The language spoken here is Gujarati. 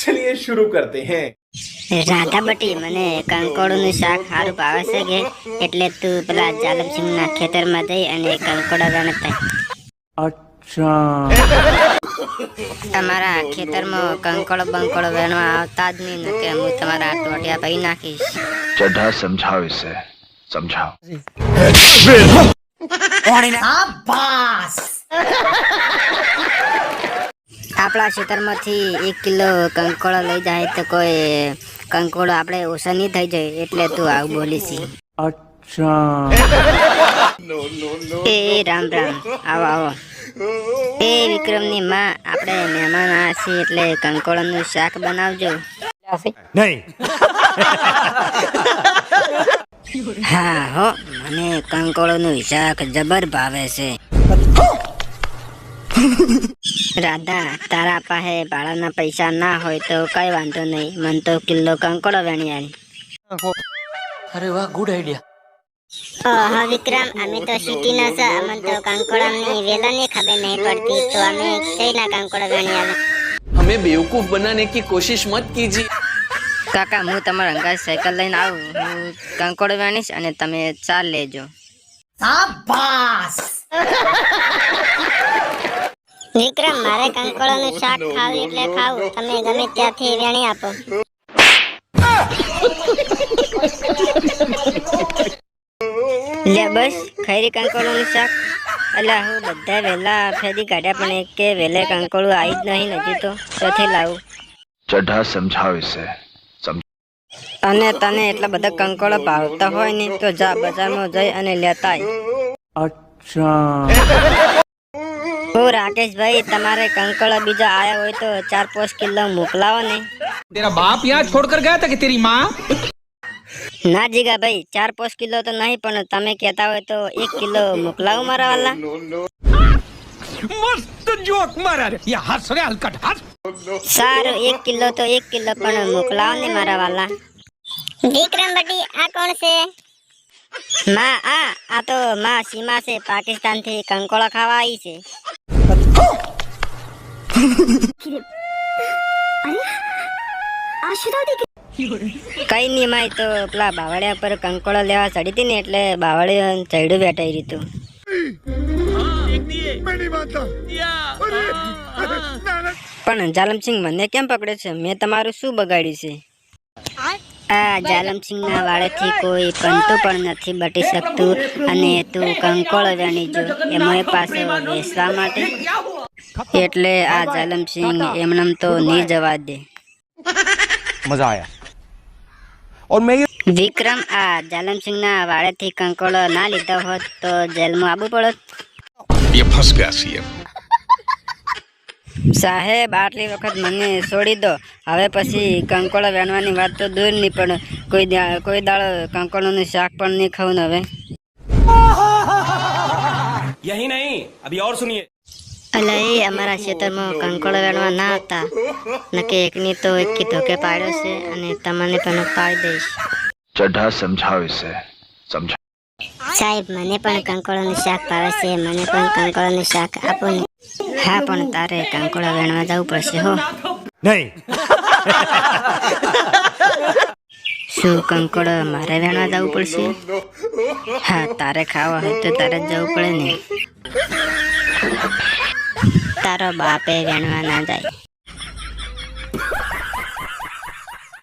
ચलिए શરૂ કરતે હે રાધા બટી મને કંકોડનું શાક સારું ભાવે છે કે? એટલે તું પેલા જાલમસિંહના ખેતરમાં જઈ અને કંકોડા વેણતા અચ્છા. તમારા ખેતરમાં કંકોડો બંકોડો વેણવા આવતા જ નહીં કે હું તમારા ટોટિયા ભાઈ નાખીશ? ચઢા સમજાવ. સમજાવ ઓણીને આપણા ખેતરમાંથી એક કિલો કંકોડો લઈ જાય તો કોઈ કંકોડો આપણે ઓછા નહીં થઈ જાય એટલે તું આવું બોલીશ. એ રામ રામ આવો આવો. એ વિક્રમની માં આપણે મહેમાન આ છીએ એટલે કંકોડાનું શાક બનાવજો. હા હો મને કંકોળોનું શાક જબર ભાવે છે. રાધા તારા પાસે ભાડાના પૈસા ના હોય તો કઈ વાંધો નહીં. મન તો કિલ્લો કંકોડો વેણી આવી. અરે વાહ ગુડ આઈડિયા હા વિક્રમ અમે તો સિટી ના છે અમને તો કાંકોડા ની વેલા ની ખબર નહીં પડતી તો અમે કઈ ના કાંકોડા વેણી આવે હમે બેવકૂફ બનાને કી કોશિશ મત કીજી. કાકા હું તમારા અંગાજ સાયકલ લઈને આવું. હું કંકોડો વેણીશ અને તમે ચાલ લેજો. શાબાશ! વિક્રમ મારે કંકોળોનું શાક ખાવું એટલે ખાવું. તમે ગમે ત્યાંથી વેણી આપો. લે બસ ખરી કંકોળોનું શાક. એટલે હું બધા વહેલા ફેરી કાઢ્યા પણ એક કે વહેલે કંકોળું આવી જ નહીં હજી તો. ક્યાંથી લાવું. ચઢા સમજાવ અને તને એટલા બધા કંકોળો ભાવતા હોય ને તો જા બજારમાં જઈ અને લેતા અચ્છા. ओ राकेश भाई तुम्हारे कंकड़ अभी जो आया हुए तो चार पाँच किलो मुकलाओ ने तेरा बाप यहाँ छोड़कर गया था कि तेरी माँ ना जीगा भाई चार पाँच किलो तो नहीं पर तमें कहता हो तो एक किलो मुकलाओ मारा वाला मस्त जोक मारा रे ये हंस रे हलकट हंस सर एक किलो तो एक किलो पर मुकलाओ ने मारा वाला विक्रम बड़ी आ कौन से माँ आ आ तो माँ सीमा से पाकिस्तान थी कंकोड़ा खावा से કઈ નહીં માય, તો પેલા બાવળિયા પર કંકોળો લેવા ચડી હતી ને એટલે બાવળિયા ચડ્યું બેઠાઈ રીતું. પણ જાલમસિંહ મને કેમ પકડે છે? મેં તમારું શું બગાડ્યું છે? આ જાલમસિંહ ના વાળેથી કોઈ પંતું પણ નથી, બટી શકતું અને તું કંકોળો જાણી જો. એમાં પાસે બેસવા માટે એટલે આ જાલમસિંહ એમનેમ તો નહીં જવા દે. મજા આયા. ઓર મેં વિક્રમ આ જાલમસિંહના વાળેથી કંકોળ ના લીધા હોત તો જેલમાં આવવું પડત. સાહેબ આટલી વખત મને છોડી દો. હવે પછી કંકોળ વેણવાની વાત તો દૂર નહીં પણ કોઈ કોઈ દાળ કંકોડોનું શાક પણ નહીં ખાવું હવે. યહી નહીં અભી ઓર સુનિયે. અલે એ અમારા ખેતરમાં કંકોળ વેણવા ના હતા. નકે એકની તો એકી ધોકે પાડ્યો છે અને તમને પણ પાડી દઈશ. ચઢા સમજાવે સમજા સાહેબ મને પણ કંકોળોનું શાક પાવે છે. મને પણ કંકોળોનું શાક આપો ને. હા પણ તારે કંકોળો વેણવા જવું પડશે હો. નહીં. શું કંકોડો મારે વેણવા જવું પડશે? હા તારે ખાવા હોય તો તારે જવું પડે ને. તારો બાપે વેણવા ના જાય.